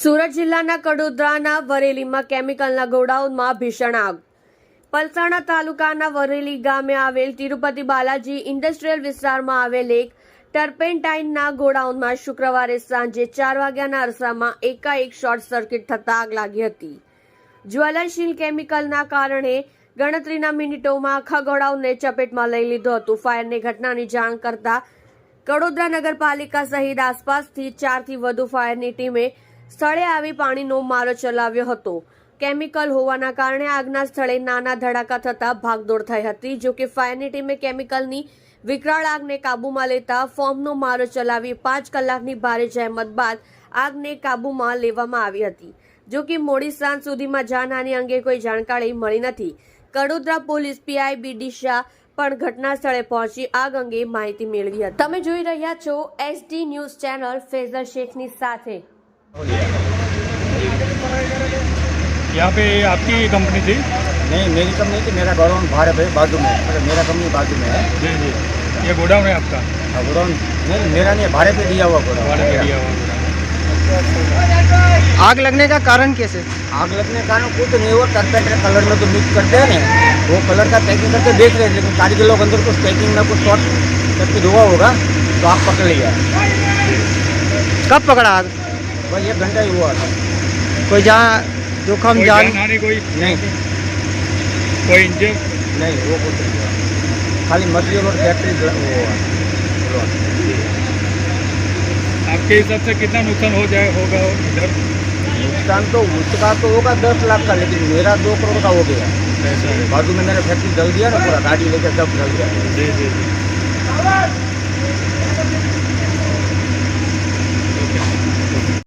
સુરત જિલ્લાના કડોદરાના વરેલીમાં કેમિકલના ગોડાઉનમાં ભીષણ આગ. પલસાણા તાલુકાના વરેલી ગામે આવેલ તિરુપતિ બાલાજી ઇન્ડસ્ટ્રીયલ વિસ્તારમાં આવેલ એક ટર્પેન્ટાઇનના ગોડાઉનમાં શુક્રવારે સાંજે ચાર વાગ્યાના અરસામાં એકાએક શોર્ટ સર્કિટ થતા આગ લાગી હતી. જ્વલનશીલ કેમિકલના કારણે ગણતરીના મિનિટોમાં આખા ગોડાઉનને ચપેટમાં લઈ લીધું હતું. ફાયરની ઘટનાની જાણ કરતા કડોદરા નગરપાલિકા સહિત આસપાસથી ચારથી વધુ ફાયરની ટીમે સ્થળે આવી પાણીનો મારો ચલાવ્યો હતો. કેમિકલ હોવાના કારણે આગના સ્થળે નાના ધડાકા થતા ભાગદોડ થઈ હતી. જો કે ફાયરની ટીમે કેમિકલની વિકરાળ આગને કાબૂમાં લેતા ફોર્મનો મારો ચલાવી પાંચ કલાકની ભારે જહેમત બાદ આગને કાબૂમાં લેવામાં આવી હતી. જો કે મોડી સાંજ સુધીમાં જાનહાની અંગે કોઈ જાણકારી મળી નથી. Kadodara police PI B Shah પણ ઘટના સ્થળે પહોંચી આગ અંગે માહિતી મેળવી હતી. તમે જોઈ રહ્યા છો એસડી ન્યૂઝ ચેનલ ફેઝર શેખની સાથે. यहाँ पे आपकी कंपनी थी? नहीं मेरी कंपनी थी मेरा गोडाउन बाहर है बाजू में मतलब मेरा कंपनी बाजू में है। जी जी। ये गोडाउन है आपका? और गोडाउन। नहीं मेरा नहीं है भाड़े पे दिया हुआ गोडाउन। वाले पे दिया हुआ आग लगने का कारण कैसे आग लगने का कारण कुछ नहीं हुआ करपेट कलर में तो मिक्स करते हैं। ना वो कलर का पैकिंग करके देख रहे थे लेकिन कारीगर लोग अंदर कुछ पैकिंग में कुछ शॉर्ट सर्किट हुआ होगा तो आग पकड़ लिया। कब पकड़ा आग? बस एक घंटा ही हुआ। था कोई जहाँ जोखम कोई जान जानहानि कोई नहीं। कोई इंजन नहीं वो कुछ खाली मटेरियल और फैक्ट्री वो आपके हिसाब से कितना नुकसान हो जाए होगा इधर? नुकसान तो उसका तो होगा दस लाख का लेकिन मेरा दो करोड़ का हो गया। बाजू में मैंने फैक्ट्री जल दिया ना पूरा गाड़ी लेकर सब जल गया जी जी जी।